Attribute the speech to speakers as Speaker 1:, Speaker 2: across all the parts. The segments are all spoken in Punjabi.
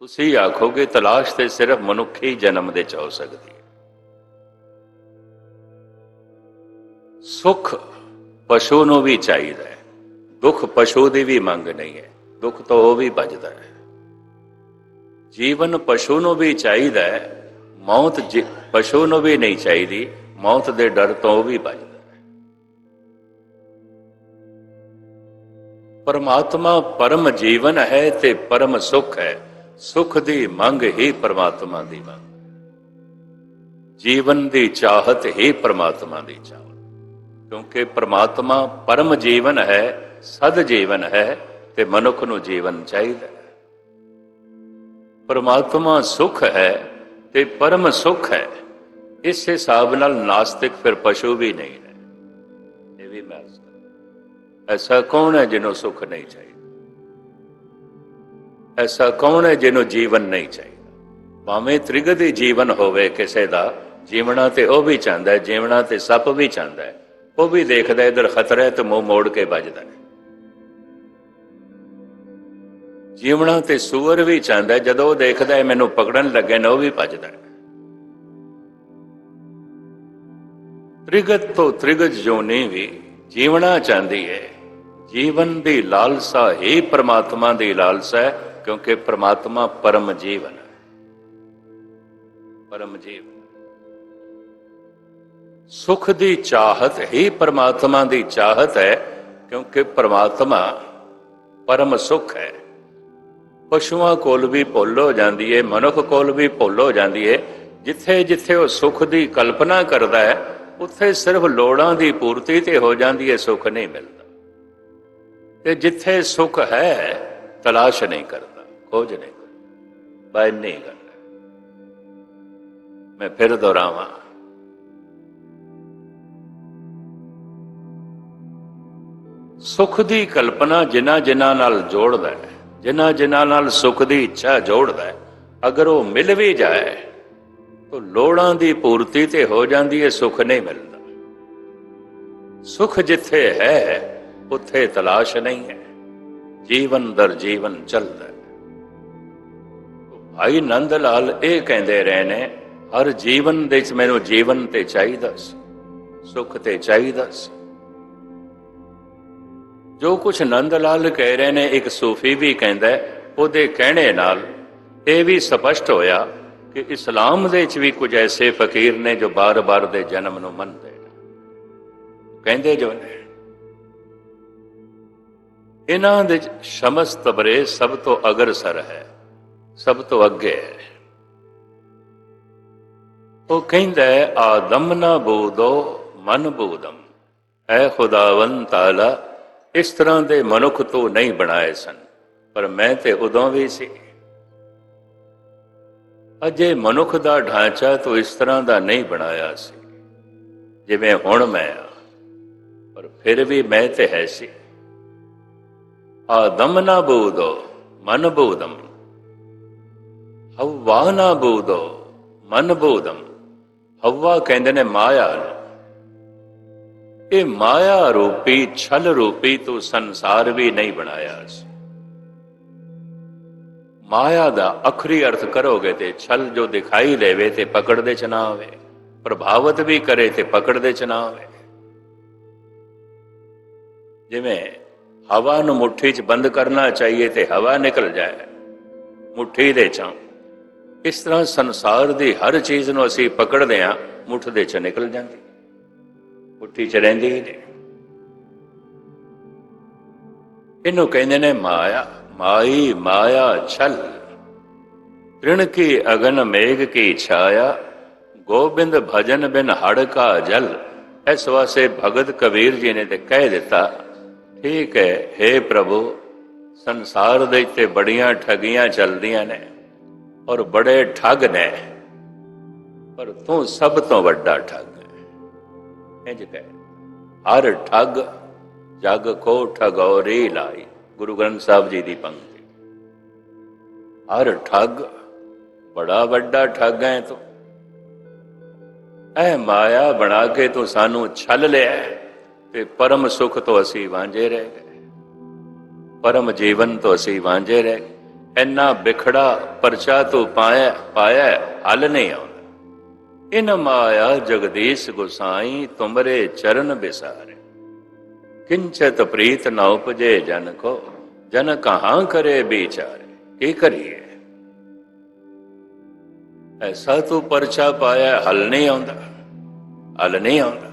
Speaker 1: ਤੁਸੀਂ ਆਖੋਗੇ ਤਲਾਸ਼ ਤੇ ਸਿਰਫ ਮਨੁੱਖੀ ਜਨਮ ਦੇ ਚ ਹੋ ਸਕਦੀ ਹੈ। ਸੁਖ ਪਸ਼ੂ ਨੂੰ ਵੀ ਚਾਹੀਦਾ ਹੈ। ਦੁੱਖ ਪਸ਼ੂ ਦੀ ਵੀ ਮੰਗ ਨਹੀਂ ਹੈ। ਦੁੱਖ ਤਾਂ ਉਹ ਵੀ ਭਜਦਾ ਹੈ। ਜੀਵਨ ਪਸ਼ੂ ਨੂੰ ਵੀ ਚਾਹੀਦਾ ਹੈ। ਮੌਤ ਪਸ਼ੂ ਨੂੰ ਵੀ ਨਹੀਂ ਚਾਹੀਦੀ। ਮੌਤ ਦੇ ਡਰ ਤੋਂ ਉਹ ਵੀ ਭਜਦਾ ਪਰਮਾਤਮਾ ਪਰਮ ਜੀਵਨ ਹੈ ਤੇ ਪਰਮ ਸੁਖ ਹੈ। ਸੁਖ ਦੀ ਮੰਗ ਹੀ ਪਰਮਾਤਮਾ ਦੀ ਮੰਗ। ਜੀਵਨ ਦੀ ਚਾਹਤ ਹੀ ਪਰਮਾਤਮਾ ਦੀ ਚਾਹਤ। ਕਿਉਂਕਿ ਪਰਮਾਤਮਾ ਪਰਮ ਜੀਵਨ ਹੈ, ਸਦ ਜੀਵਨ ਹੈ ਤੇ ਮਨੁੱਖ ਨੂੰ ਜੀਵਨ ਚਾਹੀਦਾ ਹੈ। ਪਰਮਾਤਮਾ ਸੁਖ ਹੈ ਤੇ ਪਰਮ ਸੁਖ ਹੈ। ਇਸ ਹਿਸਾਬ ਨਾਲ ਨਾਸਤਿਕ ਫਿਰ ਪਸ਼ੂ ਵੀ ਨਹੀਂ ਹੈ ਇਹ ਵੀ ਮੈਂ ਐਸਾ ਕੌਣ ਹੈ ਜਿਹਨੂੰ ਸੁਖ ਨਹੀਂ ਚਾਹੀਦਾ? ਐਸਾ ਕੌਣ ਹੈ ਜਿਹਨੂੰ ਜੀਵਨ ਨਹੀਂ ਚਾਹੀਦਾ? ਭਾਵੇਂ ਤ੍ਰਿਗਦੀ ਜੀਵਨ ਹੋਵੇ ਕਿਸੇ ਦਾ ਜੀਵਣਾ ਤੇ ਉਹ ਵੀ ਚਾਹੁੰਦਾ ਹੈ ਜੀਵਣਾ ਤੇ ਸੱਪ ਵੀ ਚਾਹੁੰਦਾ ਹੈ। ਉਹ ਵੀ ਦੇਖਦਾ ਇਧਰ ਖਤਰਾ ਹੈ ਤੇ ਮੂੰਹ ਮੋੜ ਕੇ ਵੱਜਦਾ ਹੈ। ਜੀਵਣਾ ਤੇ ਸੂਰ ਵੀ ਚਾਹੁੰਦਾ ਜਦੋਂ ਉਹ ਦੇਖਦਾ ਹੈ ਮੈਨੂੰ ਪਕੜਨ ਲੱਗੇ ਨੇ, ਉਹ ਵੀ ਭੱਜਦਾ ਹੈ। ਤ੍ਰਿਗਤ ਤੋਂ ਤ੍ਰਿਗਤ ਜੋਨੀ ਵੀ ਜੀਵਣਾ ਚਾਹੁੰਦੀ ਹੈ। ਜੀਵਨ ਦੀ ਲਾਲਸਾ ਹੀ ਪ੍ਰਮਾਤਮਾ ਦੀ ਲਾਲਸਾ ਹੈ ਕਿਉਂਕਿ ਪ੍ਰਮਾਤਮਾ ਪਰਮ ਜੀਵਨ ਹੈ। ਪਰਮ ਜੀਵ ਸੁਖ ਦੀ ਚਾਹਤ ਹੀ ਪ੍ਰਮਾਤਮਾ ਦੀ ਚਾਹਤ ਹੈ, ਕਿਉਂਕਿ ਪ੍ਰਮਾਤਮਾ ਪਰਮ ਸੁਖ ਹੈ। ਪਸ਼ੂਆਂ ਕੋਲ ਵੀ ਭੁੱਲ ਹੋ ਜਾਂਦੀ ਹੈ ਮਨੁੱਖ ਕੋਲ ਵੀ ਭੁੱਲ ਹੋ ਜਾਂਦੀ ਹੈ ਜਿੱਥੇ ਜਿੱਥੇ ਉਹ ਸੁਖ ਦੀ ਕਲਪਨਾ ਕਰਦਾ ਹੈ, ਉੱਥੇ ਸਿਰਫ ਲੋੜਾਂ ਦੀ ਪੂਰਤੀ ਤੇ ਹੋ ਜਾਂਦੀ ਹੈ ਸੁਖ ਨਹੀਂ ਮਿਲਦਾ। ਤੇ ਜਿੱਥੇ ਸੁਖ ਹੈ, ਤਲਾਸ਼ ਨਹੀਂ ਕਰਦਾ। ਖੋਜ ਨਹੀਂ ਕਰਦਾ। ਬਾਈ ਨਹੀਂ ਮੈਂ ਫਿਰ ਦੁਹਰਾਵਾਂ। ਸੁਖ ਦੀ ਕਲਪਨਾ ਜਿਨ੍ਹਾਂ ਜਿਨ੍ਹਾਂ ਨਾਲ ਜੋੜਦਾ ਹੈ, ਜਿਨ੍ਹਾਂ ਜਿਨ੍ਹਾਂ ਨਾਲ ਸੁਖ ਦੀ ਇੱਛਾ ਜੋੜਦਾ ਹੈ, ਅਗਰ ਉਹ ਮਿਲ ਵੀ ਜਾਏ, ਤਾਂ ਲੋੜਾਂ ਦੀ ਪੂਰਤੀ ਤੇ ਹੋ ਜਾਂਦੀ ਹੈ ਸੁਖ ਨਹੀਂ ਮਿਲਦਾ। ਸੁਖ ਜਿੱਥੇ ਹੈ, ਉੱਥੇ ਤਲਾਸ਼ ਨਹੀਂ ਹੈ। ਜੀਵਨ ਦਰ ਜੀਵਨ ਚੱਲਦਾ ਭਾਈ ਨੰਦ ਲਾਲ ਇਹ ਕਹਿੰਦੇ ਰਹੇ ਨੇ ਹਰ ਜੀਵਨ ਦੇ ਵਿੱਚ ਮੈਨੂੰ ਜੀਵਨ ਤੇ ਚਾਹੀਦਾ ਸੀ, ਸੁੱਖ ਤੇ ਚਾਹੀਦਾ ਸੀ। ਜੋ ਕੁਝ ਨੰਦ ਲਾਲ ਕਹਿ ਰਹੇ ਨੇ ਇੱਕ ਸੂਫੀ ਵੀ ਕਹਿੰਦਾ ਉਹਦੇ ਕਹਿਣੇ ਨਾਲ ਇਹ ਵੀ ਸਪਸ਼ਟ ਹੋਇਆ ਕਿ ਇਸਲਾਮ ਦੇ ਵਿੱਚ ਵੀ ਕੁਝ ਐਸੇ ਫਕੀਰ ਨੇ ਜੋ ਬਾਰ-ਬਾਰ ਦੇ ਜਨਮ ਨੂੰ ਮੰਨਦੇ ਨੇ। ਕਹਿੰਦੇ ਜੋ ਨੇ, ਇਹਨਾਂ ਦੇ ਸ਼ਮਸ ਤਬਰੇ ਸਭ ਤੋਂ ਅਗਰਸਰ ਹੈ। ਸਭ ਤੋਂ ਅੱਗੇ ਹੈ। ਉਹ ਕਹਿੰਦਾ ਹੈ, ਆਦਮ ਨਾ ਬੂਦੋ ਮਨ ਬੂਦਮ ਐ ਖੁਦਾਵੰ ਤਾਲਾ, ਇਸ ਤਰ੍ਹਾਂ ਦੇ ਮਨੁੱਖ ਤੋਂ ਨਹੀਂ ਬਣਾਏ ਸਨ, ਪਰ ਮੈਂ ਤੇ ਉਦੋਂ ਵੀ ਸੀ। ਅਜੇ ਮਨੁੱਖ ਦਾ ਢਾਂਚਾ ਤੋਂ ਇਸ ਤਰ੍ਹਾਂ ਦਾ ਨਹੀਂ ਬਣਾਇਆ ਸੀ। ਜਿਵੇਂ ਹੁਣ ਮੈਂ ਆ, ਪਰ ਫਿਰ ਵੀ ਮੈਂ ਤੇ ਹੈ ਸੀ। ਆਦਮ ਨਾ ਬੂਦੋ ਮਨ ਬੂਦਮ ਹਵਾ ਨਾ ਬੂਦੋ, ਮਨ ਬੂਦਮ। ਹਵਾ ਕਹਿੰਦੇ ਨੇ ਮਾਇਆ ਨੂੰ। ਇਹ ਮਾਇਆ ਰੂਪੀ, ਛਲ ਰੂਪੀ ਤੂੰ ਸੰਸਾਰ ਵੀ ਨਹੀਂ ਬਣਾਇਆ ਸੀ। ਮਾਇਆ ਦਾ ਅਖਰੀ ਅਰਥ ਕਰੋਗੇ ਤੇ ਛਲ ਜੋ ਦਿਖਾਈ ਦੇਵੇ ਤੇ ਪਕੜਦੇ ਚ ਨਾ ਆਵੇ। ਪ੍ਰਭਾਵਿਤ ਵੀ ਕਰੇ ਤੇ ਪਕੜਦੇ ਚ ਨਾ ਆਵੇ। ਜਿਵੇਂ ਹਵਾ ਨੂੰ ਮੁੱਠੀ 'ਚ ਬੰਦ ਕਰਨਾ ਚਾਹੀਏ ਤੇ ਹਵਾ ਨਿਕਲ ਜਾਏ। ਮੁੱਠੀ ਦੇ ਚੋਂ। ਇਸ ਤਰ੍ਹਾਂ ਸੰਸਾਰ ਦੀ ਹਰ ਚੀਜ਼ ਨੂੰ ਅਸੀਂ ਪਕੜਦੇ ਹਾਂ ਮੁੱਠ ਦੇ ਚ ਨਿਕਲ ਜਾਂਦੀ। ਮੁੱਠੀ ਚ ਰਹਿੰਦੀ ਹੀ ਨਹੀਂ। ਇਹਨੂੰ ਕਹਿੰਦੇ ਨੇ ਮਾਇਆ, ਮਾਈ, ਮਾਇਆ ਛਲ। ਤ੍ਰਿਣ ਕੀ ਅਗਨ, ਮੇਘ ਕੀ ਛਾਇਆ। ਗੋਬਿੰਦ ਭਜਨ ਬਿਨ ਹੜ ਕਾ ਜਲ। ਇਸ ਵਾਸਤੇ ਭਗਤ ਕਬੀਰ ਜੀ ਨੇ ਤੇ ਕਹਿ ਦਿੱਤਾ, ਠੀਕ ਹੈ हे ਪ੍ਰਭੂ, ਸੰਸਾਰ ਦੇ ਉੱਤੇ ਬੜੀਆਂ ਠਗੀਆਂ ਚੱਲਦੀਆਂ ਨੇ। ਔਰ ਬੜੇ ਠੱਗ ਨੇ। ਪਰ ਤੂੰ ਸਭ ਤੋਂ ਵੱਡਾ ਠੱਗ ਹੈ। ਇੰਜ ਕਹੇ, ਹਰ ਠੱਗ ਜਗ ਕੋ ਠਗੌਰੀ ਲਾਈ। ਗੁਰੂ ਗ੍ਰੰਥ ਸਾਹਿਬ ਜੀ ਦੀ ਪੰਕਤੀ। ਹਰ ਠੱਗ ਬੜਾ ਵੱਡਾ ਠੱਗ ਹੈ ਤੂੰ। ਐ ਮਾਇਆ ਬਣਾ ਕੇ ਤੂੰ ਸਾਨੂੰ ਛਲ ਲਿਆ ਤੇ ਪਰਮ ਸੁਖ ਤੋਂ ਅਸੀਂ ਵਾਂਝੇ ਰਹਿ ਗਏ। ਪਰਮ ਜੀਵਨ ਤੋਂ ਅਸੀਂ ਵਾਂਝੇ ਰਹਿ ਗਏ। ਇੰਨਾ ਵਿਖੜਾ ਪਰਚਾ ਤੂੰ ਪਾਇਆ ਪਾਇਆ ਹਲ ਨਹੀਂ ਆਉਂਦਾ। ਇਨ ਮਾਇਆ ਜਗਦੀਸ਼ ਗੁਸਾਈ, ਤੁਮਰੇ ਚਰਨ ਬਿਸਾਰੇ ਕਿੰਚਤ ਪ੍ਰੀਤ ਨਾ ਉਪਜੇ ਜਨ ਕੋ, ਜਨ ਕਹਾਂ ਕਰੇ ਵਿਚਾਰੇ, ਕੀ ਕਰੀਏ? ਐਸਾ ਤੂੰ ਪਰਚਾ ਪਾਇਆ ਹਲ ਨਹੀਂ ਆਉਂਦਾ, ਹਲ ਨਹੀਂ ਆਉਂਦਾ।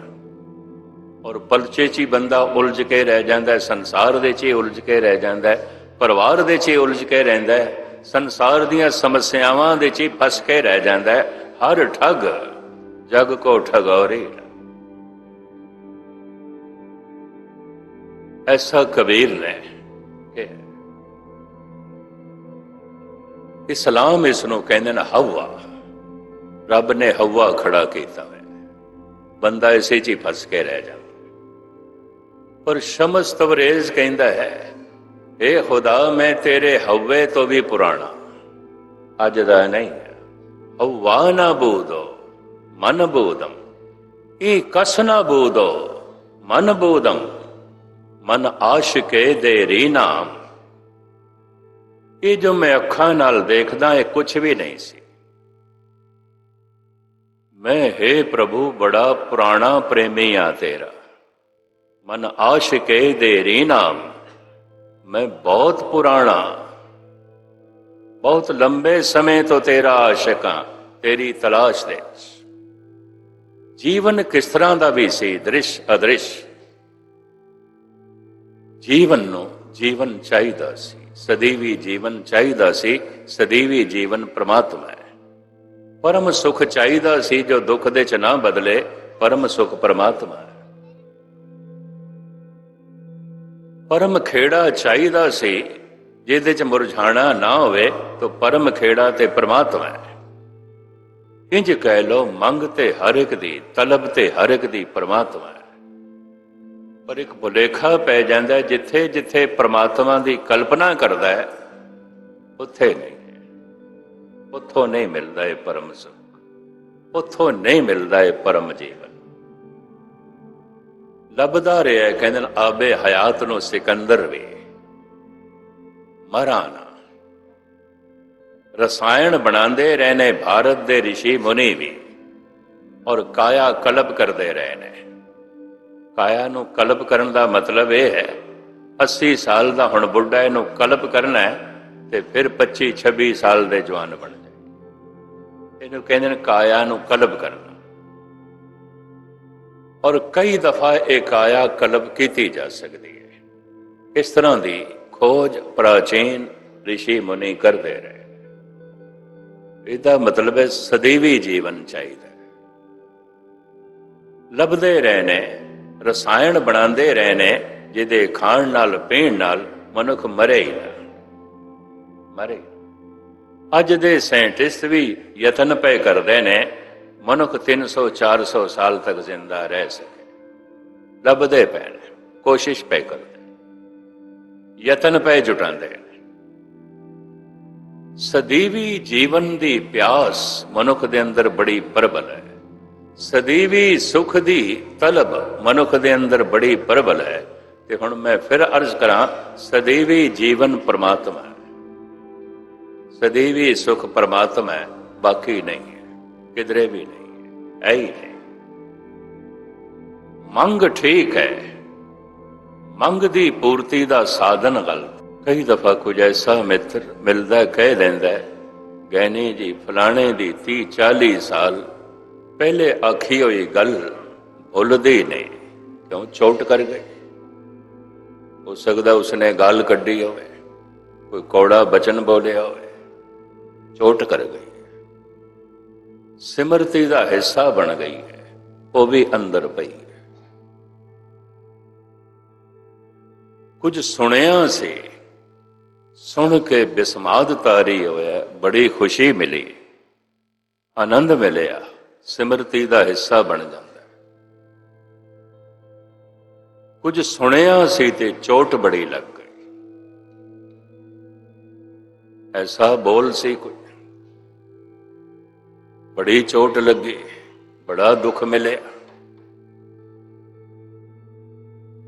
Speaker 1: ਔਰ ਪਰਚੇ 'ਚ ਹੀ ਬੰਦਾ ਉਲਝ ਕੇ ਰਹਿ ਜਾਂਦਾ ਸੰਸਾਰ ਦੇ 'ਚ ਹੀ ਉਲਝ ਕੇ ਰਹਿ ਜਾਂਦਾ ਹੈ। ਪਰਿਵਾਰ ਦੇ 'ਚ ਹੀ ਉਲਝ ਕੇ ਰਹਿੰਦਾ ਹੈ, ਸੰਸਾਰ ਦੀਆਂ ਸਮੱਸਿਆਵਾਂ ਦੇ 'ਚ ਹੀ ਫਸ ਕੇ ਰਹਿ ਜਾਂਦਾ ਹੈ, ਹਰ ਠੱਗ, ਜਗ ਕੋ ਠਗੌਰੀ ਐਸਾ ਕਬੀਰ ਨੇ ਕਿ ਇਸਲਾਮ ਇਸ ਨੂੰ ਕਹਿੰਦੇ ਨੇ ਹਵਾ ਰੱਬ ਨੇ ਹਵਾ ਖੜਾ ਕੀਤਾ ਹੈ ਬੰਦਾ ਇਸੇ 'ਚ ਹੀ ਫਸ ਕੇ ਰਹਿ ਜਾਂਦਾ। ਪਰ ਸ਼ਮਸ ਤਵਰੇਜ਼ ਕਹਿੰਦਾ ਹੈ ਏ ਖੁਦਾ, ਮੈਂ ਤੇਰੇ ਹਵੇ ਤੋਂ ਵੀ ਪੁਰਾਣਾ। ਅੱਜ ਦਾ ਨਹੀਂ ਹੈ। ਹਵਾ ਨਾ ਬੂਦੋ, ਮਨ ਬੂਦਮ। ਇਹ ਕਸ ਨਾ ਬੂਦੋ, ਮਨ ਬੂਦਮ। ਮਨ ਆਸ਼ਿਕੇ ਦੇ ਰੀ ਨਾਮ। ਇਹ ਜੋ ਮੈਂ ਅੱਖਾਂ ਨਾਲ ਦੇਖਦਾ, ਇਹ ਕੁਝ ਵੀ ਨਹੀਂ ਸੀ। ਮੈਂ, ਹੈ ਪ੍ਰਭੂ, ਬੜਾ ਪੁਰਾਣਾ ਪ੍ਰੇਮੀ ਆ ਤੇਰਾ। ਮਨ ਆਸ਼ਿਕੇ ਦੇ ਰੀ ਨਾਮ ਮੈਂ ਬਹੁਤ ਪੁਰਾਣਾ। ਬਹੁਤ ਲੰਬੇ ਸਮੇਂ ਤੋਂ ਤੇਰਾ ਆਸ਼ਿਕ ਹਾਂ, ਤੇਰੀ ਤਲਾਸ਼ ਦੇ ਜੀਵਨ ਕਿਸ ਤਰ੍ਹਾਂ ਦਾ ਵੀ ਸੀ, ਦ੍ਰਿਸ਼ ਅਦ੍ਰਿਸ਼। ਜੀਵਨ ਨੂੰ ਜੀਵਨ ਚਾਹੀਦਾ ਸੀ, ਸਦੀਵੀ ਜੀਵਨ ਚਾਹੀਦਾ ਸੀ, ਸਦੀਵੀ ਜੀਵਨ ਪ੍ਰਮਾਤਮਾ ਹੈ। ਪਰਮ ਸੁਖ ਚਾਹੀਦਾ ਸੀ ਜੋ ਦੁੱਖ ਦੇ ਚ ਨਾ ਬਦਲੇ, ਪਰਮ ਸੁਖ ਪ੍ਰਮਾਤਮਾ ਹੈ। ਪਰਮ ਖੇੜਾ ਚਾਹੀਦਾ ਸੀ, ਜਿਹਦੇ ਚ ਮੁਰਝਾਣਾ ਨਾ ਹੋਵੇ, ਤਾਂ ਪਰਮ ਖੇੜਾ ਤੇ ਪ੍ਰਮਾਤਮਾ ਹੈ। ਇੰਜ ਕਹਿ ਲੋ ਮੰਗ ਤੇ ਹਰ ਇੱਕ ਦੀ, ਤਲਬ ਤੇ ਹਰ ਇੱਕ ਦੀ ਪ੍ਰਮਾਤਮਾ ਹੈ। ਪਰ ਇੱਕ ਭੁਲੇਖਾ ਪੈ ਜਾਂਦਾ ਜਿੱਥੇ ਜਿੱਥੇ ਪ੍ਰਮਾਤਮਾ ਦੀ ਕਲਪਨਾ ਕਰਦਾ ਹੈ, ਉੱਥੇ ਨਹੀਂ। ਉੱਥੋਂ ਨਹੀਂ ਮਿਲਦਾ ਇਹ ਪਰਮ ਸੁਖ। ਉੱਥੋਂ ਨਹੀਂ ਮਿਲਦਾ ਇਹ ਪਰਮ ਜੀਵਨ। ਲੱਭਦਾ ਰਿਹਾ ਕਹਿੰਦੇ ਨੇ, ਆਬੇ ਹਯਾਤ ਨੂੰ ਸਿਕੰਦਰ ਵੀ। ਮਹਾਰਾਣਾ, ਰਸਾਇਣ ਬਣਾਉਂਦੇ ਰਹੇ ਨੇ ਭਾਰਤ ਦੇ ઋષਿ ਮੁਨੀ ਵੀ, ਔਰ ਕਾਇਆ ਕਲਪ ਕਰਦੇ ਰਹੇ ਨੇ ਕਾਇਆ ਨੂੰ ਕਲਪ ਕਰਨ ਦਾ ਮਤਲਬ ਇਹ ਹੈ 80 ਸਾਲ ਦਾ ਹੁਣ ਬੁੱਢਾ ਇਹਨੂੰ ਕਲਪ ਕਰਨਾ ਹੈ, ਤੇ ਫਿਰ 25 26 ਸਾਲ ਦੇ ਜਵਾਨ ਬਣ ਜਾਏ। ਇਹਨੂੰ ਕਹਿੰਦੇ ਨੇ ਕਾਇਆ ਨੂੰ ਕਲਪ ਕਰਨਾ। ਔਰ ਕਈ ਦਫਾ ਇਕਾਇਆ ਕਲਬ ਕੀਤੀ ਜਾ ਸਕਦੀ ਹੈ। ਇਸ ਤਰ੍ਹਾਂ ਦੀ ਖੋਜ ਪ੍ਰਾਚੀਨ ઋષਿ ਮੁਨੀ ਕਰਦੇ ਰਹੇ। ਇਹਦਾ ਮਤਲਬ ਹੈ ਸਦੀਵੀ ਜੀਵਨ ਚਾਹੀਦਾ ਲੱਭਦੇ ਰਹੇ ਨੇ, ਰਸਾਇਣ ਬਣਾਉਂਦੇ ਰਹੇ ਨੇ, ਜਿਹਦੇ ਖਾਣ ਨਾਲ, ਪੀਣ ਨਾਲ ਮਨੁੱਖ ਮਰੇ ਹੀ ਨਾ। ਮਰੇ। ਅੱਜ ਦੇ ਸਾਇੰਟਿਸਟ ਵੀ ਯਤਨ ਪਏ ਕਰਦੇ ਨੇ ਮਨੁੱਖ 300 400 ਸਾਲ ਤੱਕ ਜ਼ਿੰਦਾ ਰਹਿ ਸਕੇ। ਲੱਭਦੇ ਪਏ ਕੋਸ਼ਿਸ਼ ਪਏ ਕਰਦੇ ਯਤਨ ਪਏ ਜੁਟਾਉਂਦੇ ਨੇ। ਸਦੀਵੀ ਜੀਵਨ ਦੀ ਪਿਆਸ ਮਨੁੱਖ ਦੇ ਅੰਦਰ ਬੜੀ ਪ੍ਰਬਲ ਹੈ। ਸਦੀਵੀ ਸੁਖ ਦੀ ਤਲਬ ਮਨੁੱਖ ਦੇ ਅੰਦਰ ਬੜੀ ਪ੍ਰਬਲ ਹੈ। ਤੇ ਹੁਣ ਮੈਂ ਫਿਰ ਅਰਜ਼ ਕਰਾਂ, ਸਦੀਵੀ ਜੀਵਨ ਪਰਮਾਤਮਾ ਹੈ। ਸਦੀਵੀ ਸੁਖ ਪਰਮਾਤਮਾ ਹੈ, ਬਾਕੀ ਨਹੀਂ ਹੈ ਕਿਧਰੇ ਵੀ ਨਹੀਂ ਹੈ ਐ ਮੰਗ ਠੀਕ ਹੈ। ਮੰਗ ਦੀ ਪੂਰਤੀ ਦਾ ਸਾਧਨ ਗਲਤ ਕਈ ਦਫਾ ਕੁਝ ਐਸਾ ਮਿੱਤਰ ਮਿਲਦਾ ਕਹਿ ਦਿੰਦਾ ਹੈ, ਜੀ ਫਲਾਣੇ ਦੀ 30 40 ਸਾਲ ਪਹਿਲੇ ਆਖੀ ਹੋਈ ਗੱਲ ਭੁੱਲਦੀ ਨਹੀਂ ਕਿਉਂ ਚੋਟ ਕਰ ਗਈ? ਹੋ ਸਕਦਾ ਉਸਨੇ ਗੱਲ ਕੱਢੀ ਹੋਵੇ ਕੋਈ ਕੌੜਾ ਬਚਨ ਬੋਲਿਆ ਹੋਵੇ ਚੋਟ ਕਰ ਗਈ। ਸਿਮਰਤੀ ਦਾ ਹਿੱਸਾ ਬਣ ਗਈ ਹੈ, ਉਹ ਵੀ ਅੰਦਰ ਪਈ ਹੈ। ਕੁਝ ਸੁਣਿਆ ਸੀ, ਸੁਣ ਕੇ ਬਿਸਮਾਦ ਤਾਰੀ ਹੋਇਆ, ਬੜੀ ਖੁਸ਼ੀ ਮਿਲੀ, ਆਨੰਦ ਮਿਲਿਆ, ਸਿਮਰਤੀ ਦਾ ਹਿੱਸਾ ਬਣ ਜਾਂਦਾ ਹੈ। ਕੁਝ ਸੁਣਿਆ ਸੀ ਤੇ ਚੋਟ ਬੜੀ ਲੱਗ ਗਈ। ਐਸਾ ਬੋਲ ਸੀ ਕੁਝ ਬੜੀ ਚੋਟ ਲੱਗੀ, ਬੜਾ ਦੁੱਖ ਮਿਲਿਆ।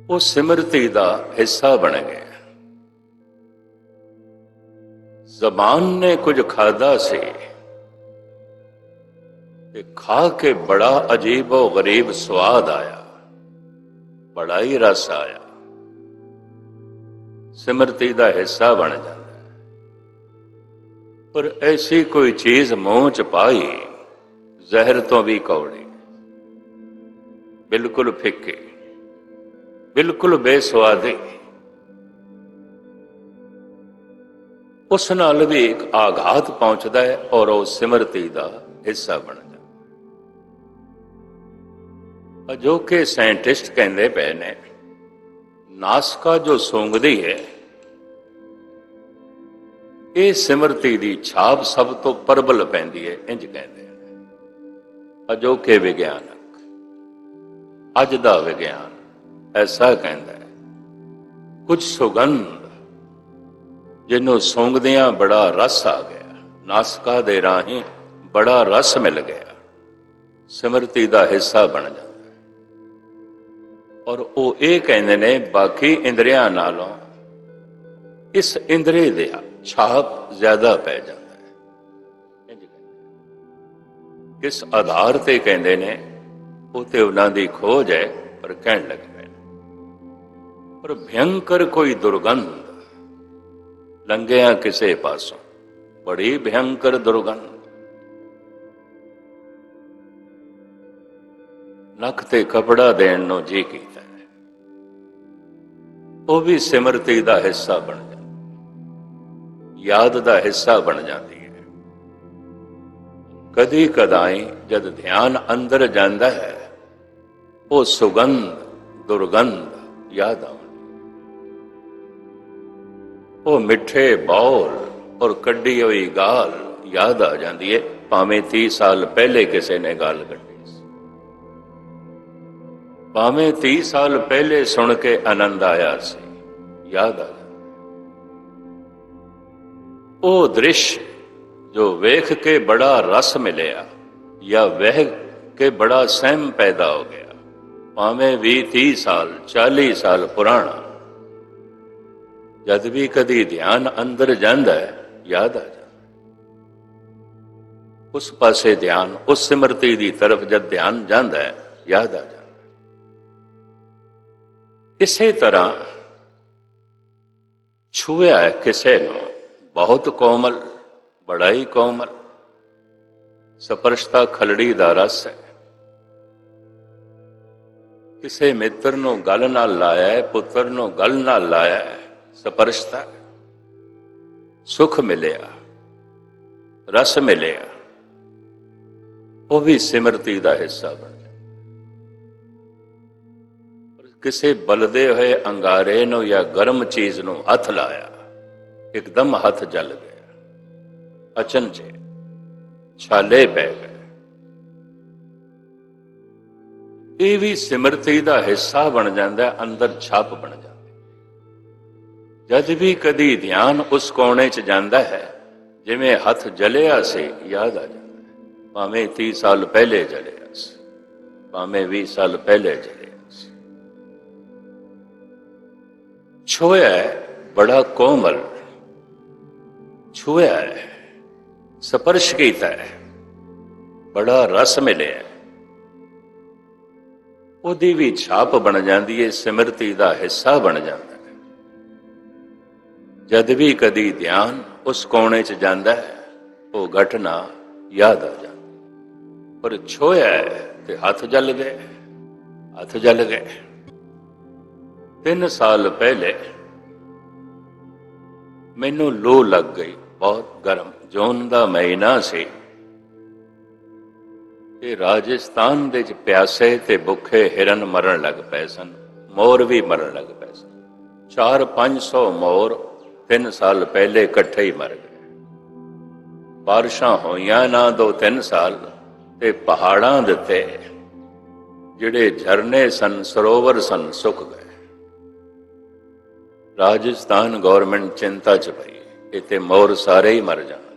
Speaker 1: ਉਹ ਸਿਮਰਤੀ ਦਾ ਹਿੱਸਾ ਬਣ ਗਿਆ। ਜ਼ਬਾਨ ਨੇ ਕੁਝ ਖਾਦਾ ਸੀ ਤੇ ਖਾ ਕੇ ਬੜਾ ਅਜੀਬ ਅਜੀਬੋ ਗਰੀਬ ਸਵਾਦ ਆਇਆ, ਬੜਾ ਹੀ ਰਸ ਆਇਆ। ਸਿਮਰਤੀ ਦਾ ਹਿੱਸਾ ਬਣ ਜਾਂਦਾ। ਪਰ ਐਸੀ ਕੋਈ ਚੀਜ਼ ਮੂੰਹ ਚ ਪਾਈ ਜ਼ਹਿਰ ਤੋਂ ਵੀ ਕੌੜੇ, ਬਿਲਕੁਲ ਫਿੱਕੇ, ਬਿਲਕੁਲ ਬੇਸਵਾਦੀ ਉਸ ਨਾਲ ਵੀ ਇੱਕ ਆਘਾਤ ਪਹੁੰਚਦਾ ਹੈ ਔਰ ਉਹ ਸਿਮਰਤੀ ਦਾ ਹਿੱਸਾ ਬਣ ਜਾਂਦਾ ਅਜੋਕੇ ਸਾਇੰਟਿਸਟ ਕਹਿੰਦੇ ਪਏ ਨੇ, ਨਾਸਕਾ ਜੋ ਸੌਂਗਦੀ ਹੈ, ਇਹ ਸਿਮਰਤੀ ਦੀ ਛਾਪ ਸਭ ਤੋਂ ਪਰਬਲ ਪੈਂਦੀ ਹੈ, ਇੰਜ ਕਹਿੰਦੇ। ਅਜੋਕੇ ਵਿਗਿਆਨਕ, ਅੱਜ ਦਾ ਵਿਗਿਆਨ ਐਸਾ ਕਹਿੰਦਾ ਹੈ, ਕੁਝ ਸੁਗੰਧ ਜਿਹਨੂੰ ਸੌਂਗਦਿਆਂ ਬੜਾ ਰਸ ਆ ਗਿਆ, ਨਾਸਕਾ ਦੇ ਰਾਹੀਂ ਬੜਾ ਰਸ ਮਿਲ ਗਿਆ, ਸਿਮਰਤੀ ਦਾ ਹਿੱਸਾ ਬਣ ਜਾਂਦਾ ਔਰ ਉਹ ਇਹ ਕਹਿੰਦੇ ਨੇ, ਬਾਕੀ ਇੰਦਰੀਆਂ ਨਾਲੋਂ ਇਸ ਇੰਦਰੀ ਦੇ ਛਾਪ ਜ਼ਿਆਦਾ ਪੈ ਜਾਂਦਾ ਕਿਸ ਆਧਾਰ ਤੇ ਕਹਿੰਦੇ ਨੇ, ਉਹ ਤੇ ਉਹਨਾਂ ਦੀ ਖੋਜ ਹੈ, ਪਰ ਕਹਿਣ ਲੱਗ ਪਏ ਪਰ ਭਿਅੰਕਰ ਕੋਈ ਦੁਰਗੰਧ ਲੰਘਿਆ ਕਿਸੇ ਪਾਸੋਂ, ਬੜੀ ਭਿਅੰਕਰ ਦੁਰਗੰਧ। ਨੱਕ ਤੇ ਕਪੜਾ ਦੇਣ ਨੂੰ ਜੀ ਕੀਤਾ ਉਹ ਵੀ ਸਿਮਰਤੀ ਦਾ ਹਿੱਸਾ ਬਣ ਜਾਂਦਾ। ਯਾਦ ਦਾ ਹਿੱਸਾ ਬਣ ਜਾਂਦੀ ਕਦੀ ਕਦਾਈ ਜਦ ਧਿਆਨ ਅੰਦਰ ਜਾਂਦਾ ਹੈ, ਉਹ ਸੁਗੰਧ, ਦੁਰਗੰਧ ਯਾਦ ਆਉਂਦੀ ਉਹ ਮਿੱਠੇ ਬੌਲ ਔਰ ਕੱਢੀ ਹੋਈ ਗਾਲ ਯਾਦ ਆ ਜਾਂਦੀ ਹੈ, ਭਾਵੇਂ 30 ਸਾਲ ਪਹਿਲੇ ਕਿਸੇ ਨੇ ਗਾਲ ਕੱਢੀ ਸੀ। ਭਾਵੇਂ 30 ਸਾਲ ਪਹਿਲੇ ਸੁਣ ਕੇ ਆਨੰਦ ਆਇਆ ਸੀ, ਯਾਦ ਆ ਜਾਂਦਾ ਉਹ ਦ੍ਰਿਸ਼ ਜੋ ਵੇਖ ਕੇ ਬੜਾ ਰਸ ਮਿਲਿਆ ਜਾਂ ਵਹਿ ਕੇ ਬੜਾ ਸਹਿਮ ਪੈਦਾ ਹੋ ਗਿਆ, ਭਾਵੇਂ 20 30 ਸਾਲ 40 ਸਾਲ ਪੁਰਾਣਾ। ਜਦ ਵੀ ਕਦੀ ਧਿਆਨ ਅੰਦਰ ਜਾਂਦਾ ਹੈ, ਯਾਦ ਆ ਜਾਂਦਾ। ਉਸ ਪਾਸੇ ਧਿਆਨ, ਉਸ ਸਿਮਰਤੀ ਦੀ ਤਰਫ ਜਦ ਧਿਆਨ ਜਾਂਦਾ ਹੈ, ਯਾਦ ਆ ਜਾਂਦਾ। ਇਸੇ ਤਰ੍ਹਾਂ ਛੂਇਆ ਕਿਸੇ ਨੂੰ, ਬਹੁਤ ਕੋਮਲ ਬੜਾ ਹੀ ਕੋਮਲ, ਸਪਰਸ਼ਤਾ ਖਲੜੀ ਦਾ ਰਸ ਹੈ। ਕਿਸੇ ਮਿੱਤਰ ਨੂੰ ਗਲ ਨਾਲ ਲਾਇਆ ਪੁੱਤਰ ਨੂੰ ਗਲ ਨਾਲ ਲਾਇਆ ਸਪਰਸ਼ਤਾ ਸੁਖ ਮਿਲਿਆ, ਰਸ ਮਿਲਿਆ, ਉਹ ਵੀ ਸਿਮਰਤੀ ਦਾ ਹਿੱਸਾ ਬਣ ਗਿਆ। ਕਿਸੇ ਬਲਦੇ ਹੋਏ ਅੰਗਾਰੇ ਨੂੰ ਜਾਂ ਗਰਮ ਚੀਜ਼ ਨੂੰ ਹੱਥ ਲਾਇਆ, ਇੱਕਦਮ ਹੱਥ ਜਲ ਗਿਆ। ਅਚਨਚੇ ਛਾਲੇ ਪੈ ਗਏ। ਇਹ ਵੀ ਸਿਮਰਤੀ ਦਾ ਹਿੱਸਾ ਬਣ ਜਾਂਦਾ, ਅੰਦਰ ਛਾਪ ਬਣ ਜਾਂਦੀ। ਜਦ ਵੀ ਕਦੀ ਧਿਆਨ ਉਸ ਕੋਣੇ 'ਚ ਜਾਂਦਾ ਹੈ, ਜਿਵੇਂ ਹੱਥ ਜਲਿਆ ਸੀ, ਯਾਦ ਆ ਜਾਂਦਾ ਹੈ। ਭਾਵੇਂ 30 ਸਾਲ ਪਹਿਲੇ ਜਲਿਆ ਸੀ, ਭਾਵੇਂ 20 ਸਾਲ ਪਹਿਲੇ ਜਲਿਆ ਸੀ। ਛੋਇਆ ਬੜਾ ਕੋਮਲ। ਛੂਇਆ ਹੈ ਸਪਰਸ਼ ਕੀਤਾ ਹੈ। ਬੜਾ ਰਸ ਮਿਲਿਆ ਉਹਦੀ ਵੀ ਛਾਪ ਬਣ ਜਾਂਦੀ ਹੈ, ਸਿਮਰਤੀ ਦਾ ਹਿੱਸਾ ਬਣ ਜਾਂਦਾ ਹੈ। ਜਦ ਵੀ ਕਦੀ ਧਿਆਨ ਉਸ ਕੋਣੇ 'ਚ ਜਾਂਦਾ ਹੈ, ਉਹ ਘਟਨਾ ਯਾਦ ਆ ਜਾਂਦੀ ਪਰ ਛੋਇਆ ਹੈ ਤੇ ਹੱਥ ਜਲ ਗਏ, ਹੱਥ ਜਲ ਗਏ। ਤਿੰਨ ਸਾਲ ਪਹਿਲੇ ਮੈਨੂੰ ਲੋ ਲੱਗ ਗਈ, ਬਹੁਤ ਗਰਮ। ਜੂਨ ਦਾ ਮਹੀਨਾ ਸੀ। ਤੇ ਰਾਜਸਥਾਨ ਦੇ ਚ ਪਿਆਸੇ ਤੇ ਭੁੱਖੇ ਹਿਰਨ ਮਰਨ ਲੱਗ ਪਏ ਸਨ, ਮੋਰ ਵੀ ਮਰਨ ਲੱਗ ਪਏ ਸਨ। 4-500 ਮੋਰ ਤਿੰਨ ਸਾਲ ਪਹਿਲੇ ਇਕੱਠੇ ਹੀ ਮਰ ਗਏ। ਬਾਰਿਸ਼ਾਂ ਹੋਈਆਂ ਨਾ ਦੋ ਤਿੰਨ ਸਾਲ ਤੇ ਪਹਾੜਾਂ ਦਿੱਤੇ, ਜਿਹੜੇ ਝਰਨੇ ਸਨ, ਸਰੋਵਰ ਸਨ, ਸੁੱਕ ਗਏ। ਰਾਜਸਥਾਨ ਗਵਰਨਮੈਂਟ ਚਿੰਤਾ ਚ ਪਈ, ਇੱਥੇ ਮੋਰ ਸਾਰੇ ਹੀ ਮਰ ਜਾਣ।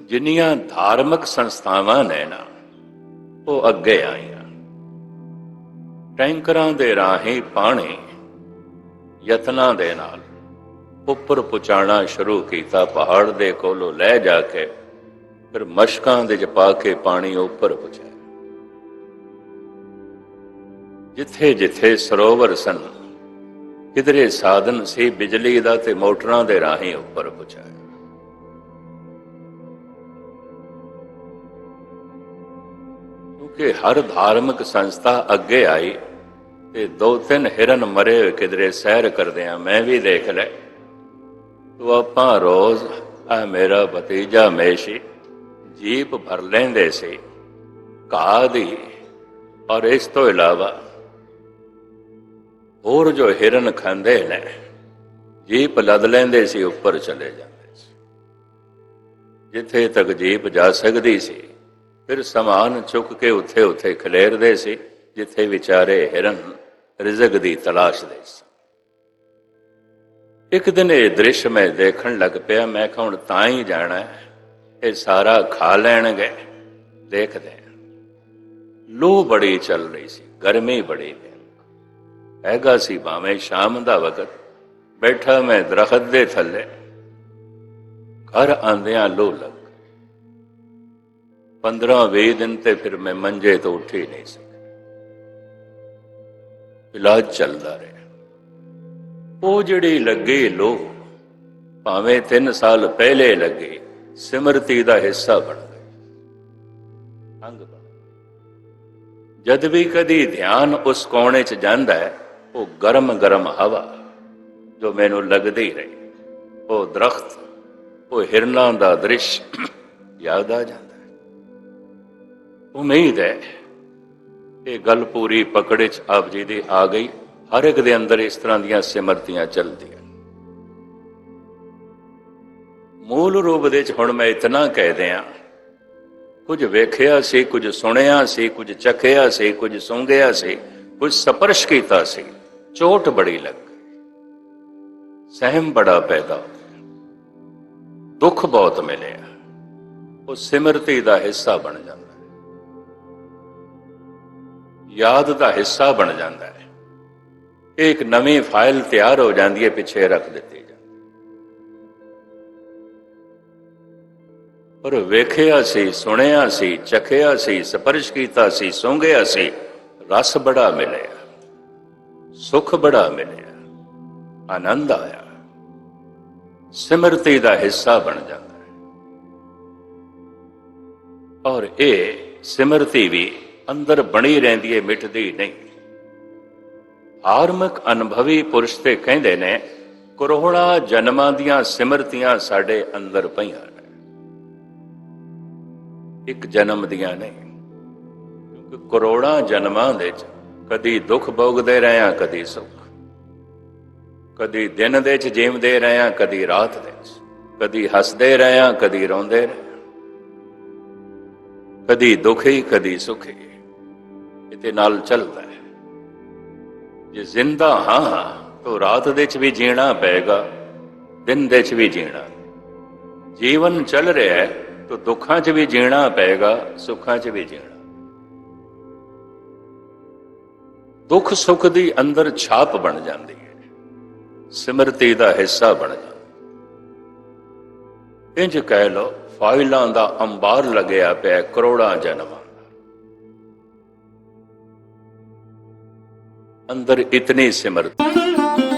Speaker 1: ਜਿੰਨੀਆਂ ਧਾਰਮਿਕ ਸੰਸਥਾਵਾਂ ਨੇ ਨਾ, ਉਹ ਅੱਗੇ ਆਈਆਂ। ਟੈਂਕਰਾਂ ਦੇ ਰਾਹੀਂ ਪਾਣੀ, ਯਤਨਾਂ ਦੇ ਨਾਲ ਉੱਪਰ ਪਹੁੰਚਾਉਣਾ ਸ਼ੁਰੂ ਕੀਤਾ, ਪਹਾੜ ਦੇ ਕੋਲੋਂ ਲੈ ਜਾ ਕੇ ਫਿਰ ਮਸ਼ਕਾਂ ਦੇ ਜਪਾ ਕੇ ਪਾਣੀ ਉੱਪਰ ਪਹੁੰਚਾਇਆ ਜਿੱਥੇ ਜਿੱਥੇ ਸਰੋਵਰ ਸਨ, ਕਿਧਰੇ ਸਾਧਨ ਸੀ, ਬਿਜਲੀ ਦਾ ਤੇ ਮੋਟਰਾਂ ਦੇ ਰਾਹੀਂ ਉੱਪਰ ਪਹੁੰਚਾਇਆ ਕਿਉਂਕਿ ਹਰ ਧਾਰਮਿਕ ਸੰਸਥਾ ਅੱਗੇ ਆਈ ਤੇ ਦੋ ਤਿੰਨ ਹਿਰਨ ਮਰੇ ਹੋਏ ਕਿਧਰੇ ਸੈਰ ਕਰਦੇ ਆ ਮੈਂ ਵੀ ਦੇਖ ਲੈ। ਤੋ ਆਪਾਂ ਰੋਜ਼, ਆ ਮੇਰਾ ਭਤੀਜਾ ਮੇਸ਼ੀ, ਜੀਪ ਭਰ ਲੈਂਦੇ ਸੀ, ਘਾਹ ਦੀ। ਔਰ ਇਸ ਤੋਂ ਇਲਾਵਾ ਹੋਰ ਜੋ ਹਿਰਨ ਖਾਂਦੇ ਨੇ, ਜੀਪ ਲੱਦ ਲੈਂਦੇ ਸੀ, ਉੱਪਰ ਚਲੇ ਜਾਂਦੇ ਸੀ। ਜਿੱਥੇ ਤੱਕ ਜੀਪ ਜਾ ਸਕਦੀ ਸੀ ਫਿਰ ਸਮਾਨ ਚੁੱਕ ਕੇ ਉੱਥੇ ਉੱਥੇ ਖਲੇਰਦੇ ਸੀ, ਜਿੱਥੇ ਵਿਚਾਰੇ ਹਿਰਨ ਰਿਜ਼ਕ ਦੀ ਤਲਾਸ਼ ਦੇ ਸੀ। ਇੱਕ ਦਿਨ ਇਹ ਦ੍ਰਿਸ਼ ਮੈਂ ਦੇਖਣ ਲੱਗ ਪਿਆ, ਮੈਂ ਕਿਹਾ, ਹੁਣ ਤਾਂ ਹੀ ਜਾਣਾ ਹੈ। ਇਹ ਸਾਰਾ ਖਾ ਲੈਣਗੇ, ਦੇਖਦੇ ਹਾਂ। ਲੂ ਬੜੀ ਚੱਲ ਰਹੀ ਸੀ, ਗਰਮੀ ਬੜੀ ਹੈਗਾ ਸੀ ਭਾਵੇਂ ਸ਼ਾਮ ਦਾ ਵਕਤ, ਬੈਠਾ ਮੈਂ ਦਰਖਤ ਦੇ ਥੱਲੇ। ਘਰ ਆਂਦਿਆਂ ਲੋ ਲੱਗ। 15-20 ਦਿਨ ਤੇ ਫਿਰ ਮੈਂ ਮੰਜੇ ਤੋਂ ਉੱਠ ਹੀ ਨਹੀਂ ਸਕਿਆ ਇਲਾਜ ਚੱਲਦਾ ਰਿਹਾ। ਉਹ ਜਿਹੜੀ ਲੱਗੀ ਲੋ ਭਾਵੇਂ 3 ਸਾਲ ਪਹਿਲੇ ਲੱਗੇ, ਸਿਮਰਤੀ ਦਾ ਹਿੱਸਾ ਬਣ ਗਈ ਅੰਗ ਬਣ ਜਦ ਵੀ ਕਦੀ ਧਿਆਨ ਉਸ ਕੋਣੇ 'ਚ ਜਾਂਦਾ ਹੈ, ਉਹ ਗਰਮ ਗਰਮ ਹਵਾ ਜੋ ਮੈਨੂੰ ਲੱਗਦੀ ਰਹੀ। ਉਹ ਦਰਖਤ, ਉਹ ਹਿਰਨਾਂ ਦਾ ਦ੍ਰਿਸ਼, ਯਾਦ ਆ ਜਾਂਦਾ। ਉਮੀਦ ਹੈ ਇਹ ਗੱਲ ਪੂਰੀ ਪਕੜੇ 'ਚ ਆਪ ਜੀ ਦੀ ਆ ਗਈ। ਹਰ ਇੱਕ ਦੇ ਅੰਦਰ ਇਸ ਤਰ੍ਹਾਂ ਦੀਆਂ ਸਿਮਰਤੀਆਂ ਚੱਲਦੀਆਂ ਮੂਲ ਰੂਪ ਦੇ 'ਚ ਹੁਣ ਮੈਂ ਇਤਨਾ ਕਹਿ ਦਿਆਂ, ਕੁਝ ਵੇਖਿਆ ਸੀ, ਕੁਝ ਸੁਣਿਆ ਸੀ, ਕੁਝ ਚਖਿਆ ਸੀ, ਕੁਝ ਸੁੰਘਿਆ ਸੀ, ਕੁਝ ਸਪਰਸ਼ ਕੀਤਾ ਸੀ। ਚੋਟ ਬੜੀ ਲੱਗ ਸਹਿਮ ਬੜਾ ਪੈਦਾ ਹੋ ਗਿਆ। ਦੁੱਖ ਬਹੁਤ ਮਿਲਿਆ। ਉਹ ਸਿਮਰਤੀ ਦਾ ਹਿੱਸਾ ਬਣ ਜਾਂਦਾ। ਯਾਦ ਦਾ ਹਿੱਸਾ ਬਣ ਜਾਂਦਾ ਹੈ। ਇਹ ਇੱਕ ਨਵੀਂ ਫਾਈਲ ਤਿਆਰ ਹੋ ਜਾਂਦੀ ਹੈ, ਪਿੱਛੇ ਰੱਖ ਦਿੱਤੀ ਜਾਂਦੀ ਪਰ ਵੇਖਿਆ ਸੀ, ਸੁਣਿਆ ਸੀ, ਚਖਿਆ ਸੀ, ਸਪਰਸ਼ ਕੀਤਾ ਸੀ, ਸੌਂਗਿਆ ਸੀ, ਰਸ ਬੜਾ ਮਿਲਿਆ। ਸੁਖ ਬੜਾ ਮਿਲਿਆ। ਆਨੰਦ ਆਇਆ। ਸਿਮਰਤੀ ਦਾ ਹਿੱਸਾ ਬਣ ਜਾਂਦਾ ਹੈ। ਔਰ ਇਹ ਸਿਮਰਤੀ ਵੀ ਅੰਦਰ ਬਣੀ ਰਹਿੰਦੀ ਹੈ ਮਿਟਦੀ ਨਹੀਂ। ਆਰਮਿਕ ਅਨੁਭਵੀ ਪੁਰਸ਼ ਤੇ ਕਹਿੰਦੇ ਨੇ ਕਰੋੜਾਂ ਜਨਮਾਂ ਦੀਆਂ ਸਿਮਰਤੀਆਂ ਸਾਡੇ ਅੰਦਰ ਪਈਆਂ ਨੇ। ਇੱਕ ਜਨਮ ਦੀਆਂ ਨਹੀਂ, ਕਿਉਂਕਿ ਕਰੋੜਾਂ ਜਨਮਾਂ ਦੇ ਚ ਕਦੀ ਦੁੱਖ ਭੋਗਦੇ ਰਹੇ ਆ, ਕਦੀ ਸੁੱਖ। ਕਦੀ ਦਿਨ ਦੇ ਚ ਜੀਵਦੇ ਰਹੇ ਆ, ਕਦੀ ਰਾਤ ਦੇ ਚ। ਕਦੀ ਹੱਸਦੇ ਰਹੇ ਆ, ਕਦੀ ਰੋਂਦੇ ਰਹੇ ਕਦੀ ਦੁਖੀ, ਕਦੀ ਸੁਖੀ। ਇਹਦੇ ਨਾਲ ਚੱਲਦਾ ਹੈ। ਜੇ ਜ਼ਿੰਦਾ ਹਾਂ ਤਾਂ ਰਾਤ ਦੇ ਚ ਵੀ ਜੀਣਾ ਪਏਗਾ, ਦਿਨ ਦੇ ਚ ਵੀ ਜੀਣਾ। ਜੀਵਨ ਚੱਲ ਰਿਹਾ ਹੈ, ਤਾਂ ਦੁੱਖਾਂ ਚ ਵੀ ਜੀਣਾ ਪਏਗਾ, ਸੁੱਖਾਂ ਚ ਵੀ ਜੀਣਾ। ਦੁੱਖ ਸੁੱਖ ਦੀ ਅੰਦਰ ਛਾਪ ਬਣ ਜਾਂਦੀ ਹੈ। ਸਿਮਰਤੀ ਦਾ ਹਿੱਸਾ ਬਣ ਜਾਂਦਾ ਇੰਜ ਕਹਿ ਲੋ ਫਾਈਲਾਂ ਦਾ ਅੰਬਾਰ ਲੱਗਿਆ ਪਿਆ ਕਰੋੜਾਂ ਜਨਮਾਂ। अंदर इतनी सिमरती